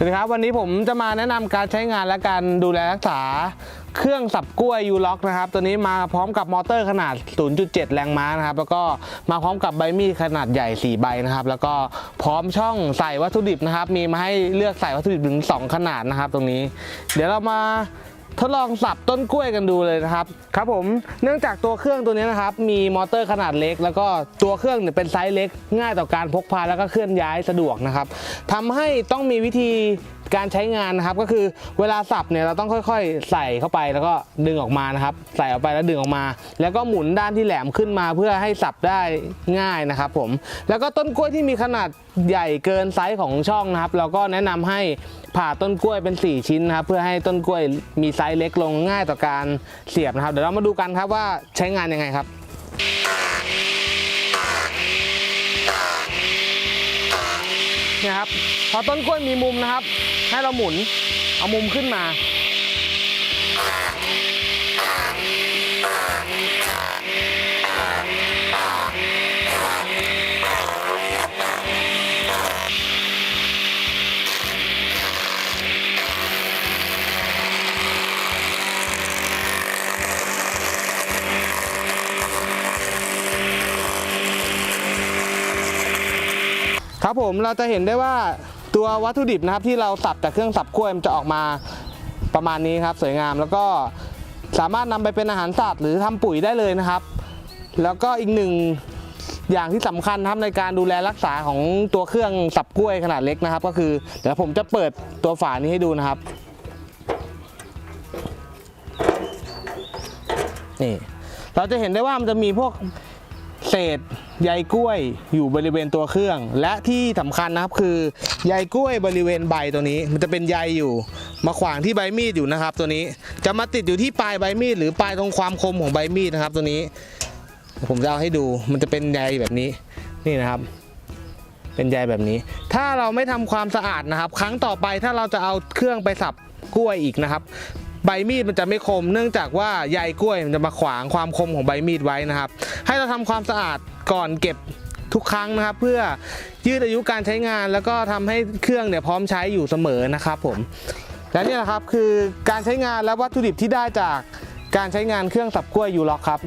สวัสดีครับวันนี้ผมจะมาแนะนำการใช้งานและการดูแลรักษา เครื่องสับกล้วยยูล็อกนะครับ ตัวนี้มาพร้อมกับมอเตอร์ขนาด 0.7 แรงม้านะครับ แล้วก็มาพร้อมกับใบมีดขนาดใหญ่ 4 ใบนะครับ แล้วก็พร้อมช่องใส่วัตถุดิบนะครับ มีมาให้เลือกใส่วัตถุดิบถึง 2 ขนาดนะครับ ตรงนี้ เดี๋ยวเรามา ทดลองสับต้นกล้วยกันดูเลยนะครับครับผมเนื่องจากตัวเครื่องตัวนี้นะครับมีมอเตอร์ขนาดเล็ก แล้วก็ตัวเครื่องเนี่ยเป็นไซส์เล็ก ง่ายต่อการพกพาแล้วก็เคลื่อนย้ายสะดวกนะครับทำให้ต้องมีวิธี การใช้งานนะครับก็คือเวลาสับเนี่ยเราต้องค่อยๆ ใส่เข้าไปแล้วก็ดึงออกมานะครับ ใส่ออกไปแล้วดึงออกมา แล้วก็หมุนด้านที่แหลมขึ้นมาเพื่อให้สับได้ง่ายนะครับผมแล้วก็ต้นกล้วยที่มีขนาดใหญ่เกินไซส์ของช่องนะครับ เราก็แนะนำให้ผ่าต้นกล้วยเป็น 4 ชิ้นนะครับเพื่อให้ต้นกล้วยมีไซส์เล็กลงง่ายต่อการเสียบนะครับ เดี๋ยวเรามาดูกันครับว่าใช้งานยังไงครับเนี่ยครับพอต้นกล้วยมีมุมนะครับ ให้เราหมุนเอามุมขึ้นมา ครับผมเราจะเห็นได้ว่า ตัววัตถุดิบนะครับที่เราสับจากเครื่องสับกล้วยมันจะออกมาประมาณนี้ครับ สวยงามแล้วก็สามารถนำไปเป็นอาหารสัตว์หรือทำปุ๋ยได้เลยนะครับ แล้วก็อีกหนึ่งอย่างที่สำคัญครับในการดูแลรักษาของตัวเครื่องสับกล้วยขนาดเล็กนะครับ ก็คือเดี๋ยวผมจะเปิดตัวฝานี้ให้ดูนะครับนี่เราจะเห็นได้ว่ามันจะมีพวกเศษ ใยกล้วยอยู่บริเวณตัวเครื่อง และที่สำคัญนะครับคือใยกล้วยบริเวณใบตัวนี้ มันจะเป็นใยอยู่ มาขวางที่ใบมีดอยู่นะครับ ตัวนี้จะมาติดอยู่ที่ปลายใบมีดหรือปลายตรงความคมของใบมีดนะครับ ตัวนี้ ผมจะเอาให้ดูมันจะเป็นใยแบบนี้นี่นะครับเป็นใยแบบนี้ ถ้าเราไม่ทำความสะอาดนะครับ ครั้งต่อไปถ้าเราจะเอาเครื่องไปสับกล้วยอีกนะครับ ใบมีดมันจะไม่คม เนื่องจากว่าใยกล้วยมันจะมาขวางความคมของใบมีดไว้นะครับ ให้เราทำความสะอาดก่อนเก็บทุกครั้งนะครับ เพื่อยืดอายุการใช้งาน แล้วก็ทำให้เครื่องเนี่ยพร้อมใช้อยู่เสมอนะครับผมและนี่แหละครับคือการใช้งานและวัตถุดิบที่ได้จากการใช้งานเครื่องสับกล้วยยูล็อกครับ